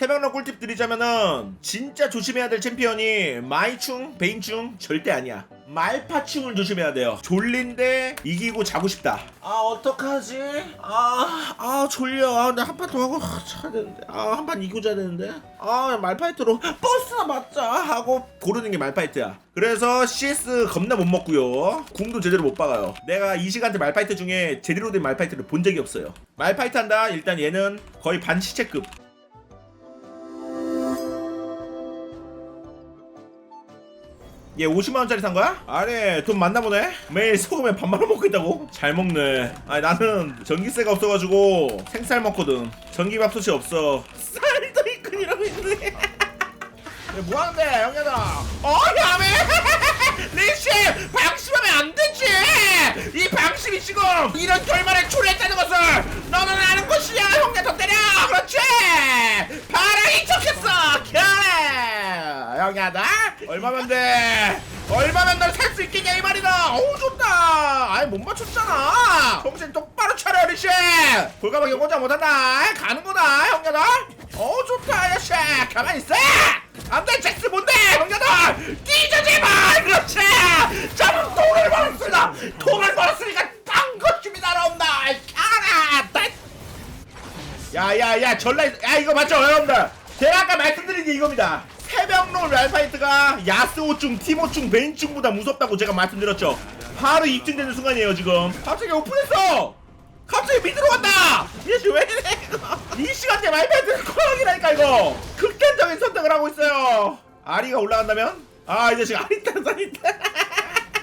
세명로 꿀팁 드리자면은 진짜 조심해야 될 챔피언이 마이충, 베인충 절대 아니야. 말파충을 조심해야 돼요. 졸린데 이기고 자고 싶다. 아 어떡하지? 아, 아 졸려. 아, 나 한 판 더 하고 아, 자야 되는데. 아, 한 판 이기고 자야 되는데. 아, 말파이트로 버스나 맞자 하고 고르는 게 말파이트야. 그래서 CS 겁나 못 먹고요. 궁도 제대로 못 박아요. 내가 이 시간대 말파이트 중에 제대로 된 말파이트를 본 적이 없어요. 말파이트 한다. 일단 얘는 거의 반시체급. 얘 50만원짜리 산 거야? 아니 돈 많나 보네. 매일 소금에 밥만 먹고 있다고? 잘 먹네. 아니 나는 전기세가 없어가지고 생쌀 먹거든. 전기밥솥이 없어. 쌀도 있군이라고 있네. 뭐하는데 형님들아 어 야매! 리씨 방심하면 안 되지! 이 방심이 지금 이런 결말에 초래했다는 것을 너는 아는 것이야 형님 더 때려 그렇지 바람이 좋겠어 그래 형님들 얼마면 돼? 얼마면 널살수 있겠냐 이 말이다. 어우 좋다. 아이 못 맞췄잖아. 정신 똑바로 차려 리씨. 골가방 영혼자 못한다. 가는 거다 형님들. 어우 좋다 야씨. 가만히 있어. 안돼 잭스 뭔데 형님들? 뛰자 제발. 그렇지. 자 돈을 벌었습니다. 돈을 벌었으니까 딴 것쯤이 날아온다. 야야야 전라 야 이거 맞죠 여러분들? 제가 아까 말씀드린 게 이겁니다 새벽롤 알파이트가 야스오충 티모충 베인충보다 무섭다고 제가 말씀드렸죠. 바로 입증되는 순간이에요 지금. 갑자기 오픈했어! 갑자기 밑으로 간다! 얘왜 이래? 이거 이 시간대 말파이트 콜락이라니까 이거. 극단적인 선택을 하고 있어요. 아리가 올라간다면? 아 이제 지금 아리 탄산인데.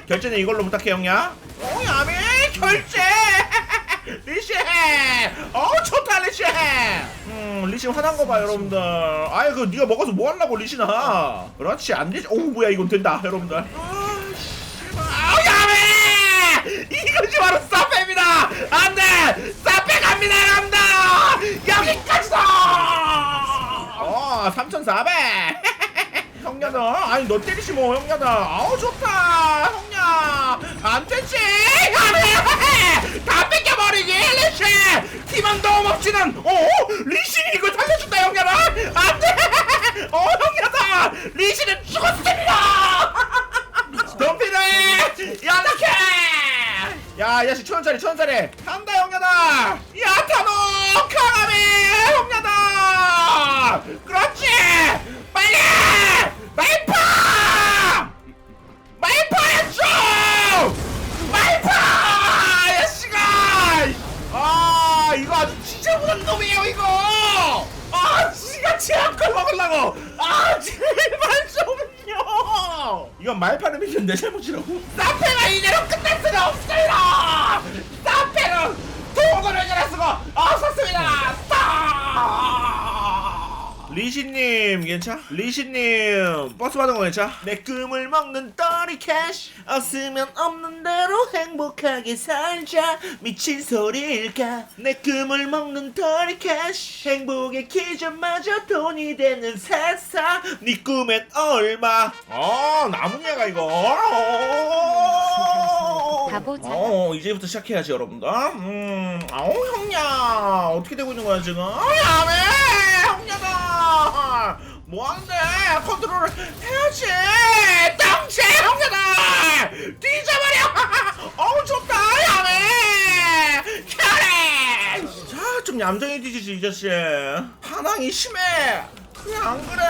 결제는 이걸로 부탁해 형야. 어 야매 결제 리시 어 좋다 리시 음 리시 화난 거 봐 여러분들. 아이 그 네가 먹어서 뭐 하려고 리시나 그렇지 안 되지. 오 뭐야 이건 된다 여러분들. 아 씨발. 아 야매! 이것이 바로 사페입니다. 안돼! 사페 갑니다 여러분들. 여기까지다! 어 3,400 형냐다 아니 너 때리지 뭐 형냐다 아우 좋다 형냐 안 되지? 다뺏 겨버리지 리시 팀원 도움 없이는 어 리시는 이걸 살려준다 형냐다 안돼! 어 형냐다 리시는 죽었습니다! 덤피네 연락해! 야 야씨 천원짜리 천원짜리. 한다 형냐다 야 타노 카가미 형냐다 그렇지 진짜 못한 놈이에요 이거! 아 지가 제약걸 먹으려고! 아 제발 좀요! 이건 미션 내 잘못이라고. 사페가 이대로 끝날 수가 없어요! 사페는 도구를 해결할 수가 없었습니다 스탑 리시님 괜찮? 리시님 버스 받은 거 괜찮? 내 꿈을 먹는 떨이 캐시 없으면 없는 대로 행복하게 살자. 미친 소리일까? 내 꿈을 먹는 떨이 캐시 행복의 기준마저 돈이 되는 세상. 네 꿈엔 얼마? 어 나무냐가 이거. 가보자. 어 이제부터 시작해야지 여러분들. 음 아우 형냐 어떻게 되고 있는 거야 지금? 어 야매 뭐하는데? 컨트롤을 해야지! 땅채 형냐다 뒤져버려! 어우 좋다 야매! 캐리 자좀 얌전히 뒤지지 이 자식. 반항이 심해. 안 그래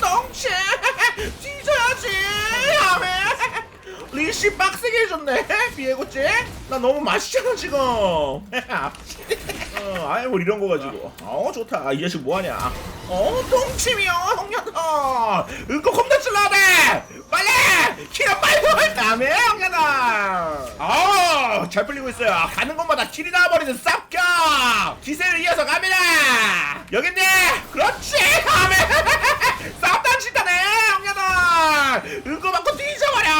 똥채 뒤져야지 야매. 리씨 빡세게 해줬네. 비에고찌 나 너무 맛있잖아 지금 어 아이 뭐 이런 거 가지고. 어 좋다. 아, 이 자식 뭐 하냐? 어 똥침이요 형녀다 이거 겁나 찔러야 돼. 빨리! 키가 빨리 할 다음에 형녀다 어잘 풀리고 있어요. 가는 곳마다 길이 나와버리는 쌉격. 기세를 이어서 갑니다. 여깄네. 그렇지 다음에. 쌉단 치다네 형녀다 이거 맞고 뒤져버려.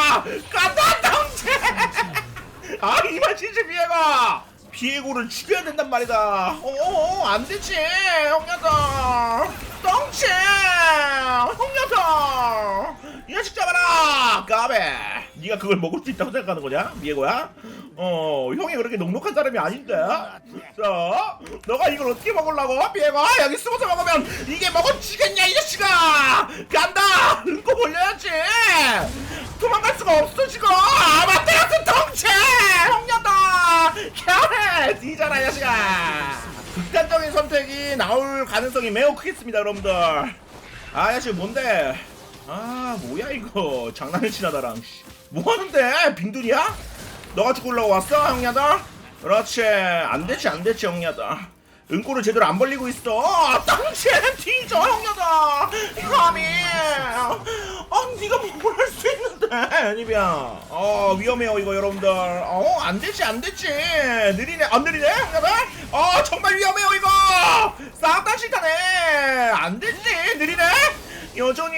간다 똥채 아 이만 진짜 비에고 비에고를 죽여야 된단 말이다. 어어 안되지 형녀다 똥채 형녀다 이 자식 잡아라 까베. 네가 그걸 먹을 수 있다고 생각하는 거냐 비에고야? 어 형이 그렇게 녹록한 사람이 아닌데 자 너가 이걸 어떻게 먹으려고 비에고? 여기 숨어서 먹으면 이게 먹어지겠냐 이 자식아. 간다 응고 벌려야지 도망갈 수가 없어 지금 아마테라스 덩치 형녀다 뒤잖아 이 자식아. 극단적인 선택이 나올 가능성이 매우 크겠습니다 여러분들. 아 야씨 뭔데? 아 뭐야 이거. 장난을 치나 나랑 씨. 뭐 하는데? 빈둥이야? 너가 죽으려고 왔어 형냐들? 그렇지. 안되지 안되지 형냐들 은꼬를 제대로 안 벌리고 있어. 땅치 뒤져 형냐들 감히 아 니가 뭘 할 수 있는데 니비야. 어 위험해요 이거 여러분들. 어 안되지 안되지. 느리네 안 느리네 형냐들 어 정말 위험해요 이거. 싹다 싫다네. 안되지 느리네? 여전히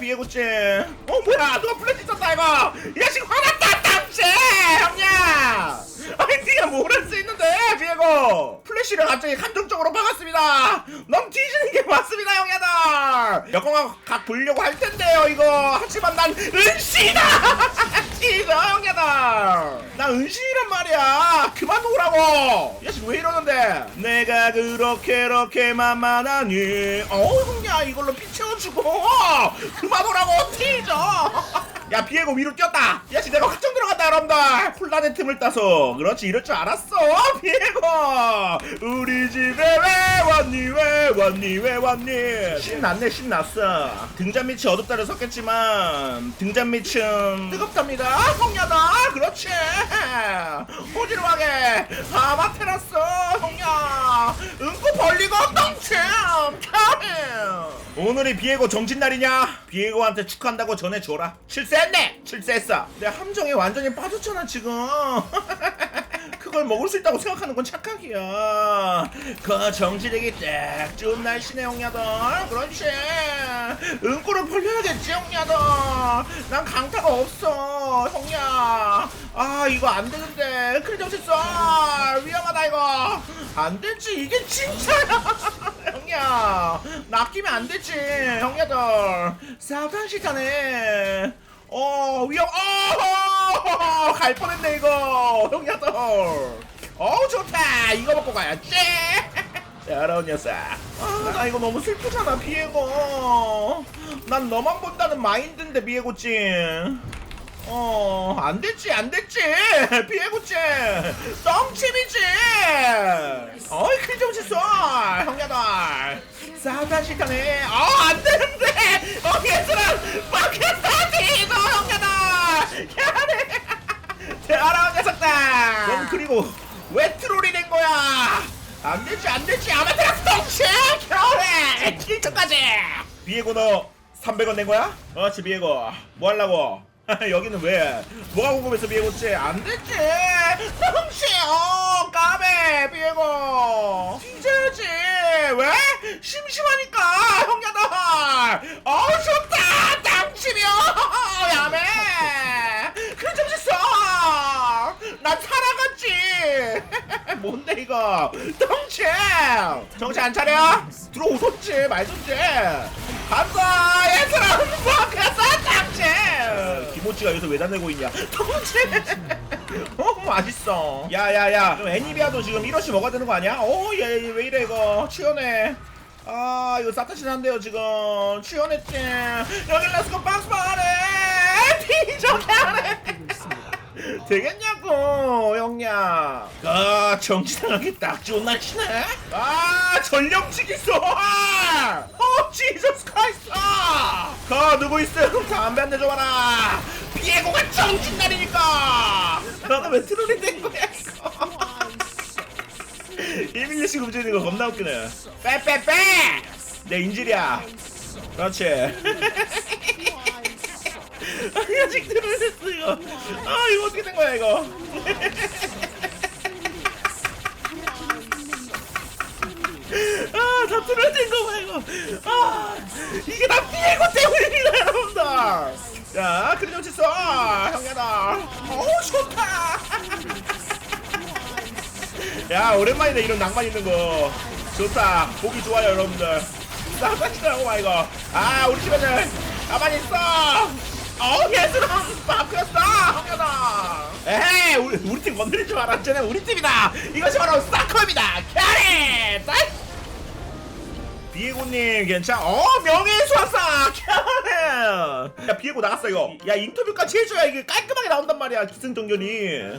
비에고치 어 뭐야 누가 플래시 썼다 이거. 이 자식 화났다 땀째 형냐 아니 니가 뭘 할 수 있는데 플래시를 갑자기 감정적으로 박았습니다. 넌 뒤지는 게 맞습니다 형야들 역광각 각 보려고 할 텐데요 이거. 하지만 난 은신이다! 뒤져 형야들 나 은신이란 말이야. 그만 놓으라고. 이 자식 왜 이러는데? 내가 그렇게 그렇게 만만하니 어 형야 이걸로 피 채워주고. 그만 오라고 뒤져. 야 비에고 위로 뛰었다. 야 씨 내가 확정 여러분들 혼란의 틈을 따서 그렇지 이럴 줄 알았어 비에고 우리 집에 왜 왔니 왜 왔니 왜 왔니 신났네 신났어 등잔 밑이 어둡다를 섰겠지만 등잔 밑은 뜨겁답니다 형야다 그렇지 호지로하게 아마 테라스 형야 응고 벌리고 똥침 오늘이 비에고 정신 날이냐? 비에고한테 축하한다고 전해줘라. 실세했네! 실세했어. 내 함정에 완전히 빠졌잖아, 지금. 그걸 먹을 수 있다고 생각하는 건 착각이야. 그 정지력이 딱 좋은 날씨네, 형야들. 그렇지. 응꼬를 벌려야겠지, 형야들. 난 강타가 없어, 형야. 아, 이거 안 되는데. 그래, 정신 써. 위험하다, 이거. 안 되지. 이게 진짜야. 형야. 낚이면 안 되지, 형야들. 사단 시간에. 어 위험 어! 갈 뻔했네 이거 형야들 어 좋다 이거 먹고 가야지 야라운 녀석 아나 이거 너무 슬프잖아 비에고 난 너만 본다는 마인드인데 비에고찡 어, 안 됐지, 안 됐지! 비에고찡! 똥침이지! 어이, 클좀 쳤어! 형야들! 싸다 시간에, 어, 안 되는데! 어! 막혔다지! 너 형야들! 야래! 대하라운 녀석들! 넌 그리고 왜 트롤이 된 거야? 안 되지, 안 되지! 아마테라스 똥침! 겨울에! 7초까지! 비에고 너 300원 낸 거야? 그렇지, 비에고. 뭐 하려고? 여기는 왜? 뭐가 궁금해서 비에고지? 안 됐지! 덩치요! 까매! 비에고! 뒤져야지! 왜? 심심하니까! 형야들! 어우 좋다! 땀치며! 야매! 그래 정신 써! 난 살아갔지! 뭔데 이거? 덩치! 정신 안 차려? 들어오셨지? 말든지! 간다! 얘들아! 먹겠어! 땀치! 김모찌가 여기서 왜 다니고 있냐? 덩치! 어 맛있어. 야야야. 애니비아도 지금 1원씩 먹어야 되는 거 아니야? 어얘 왜 이래 이거? 치열해. 아 이거 사타신 한대요 지금. 치열했지. 여기 렛츠고 박스방 하네 뒤져게 하네 되겠냐고 형냐 아 정치당하기 딱 좋은 날씨네. 아 전령치기 쏘 어, 지저스 크라이스트! 그, 누구 있음? 담배 한 대 줘봐라! 비에고가 정신날이니까! 너는 왜 트롤이 된 거야, 이거? 이밀리씨 움직이는 거 겁나 웃기네. 빼빼빼! 내 인질이야. 그렇지. 아직 트롤했어, 이거. 아, 이거 어떻게 된 거야, 이거? 아, 다 트롤 된 거 봐, 이거. 아, 이게 다 비에고 때문입니다, 여러분들. 자, 그림 좀 써, 형야다. 어우, 좋다. 야, 오랜만이네, 이런 낭만 있는 거. 좋다. 보기 좋아요, 여러분들. 싸가지라고 봐, 이거. 아, 우리 집애들. 가만히 있어. 어 예술은 바뀌었어 형녀다 에헤이 우리, 우리 팀 건드리지 마라 쟤네 우리 팀이다 이것이 바로 사커입니다 캐리 비에고님 괜찮? 어 명예의 수학사! 캐리 야 비에고 나갔어 이거. 야 인터뷰까지 해줘야 이게 깔끔하게 나온단 말이야 기승전결이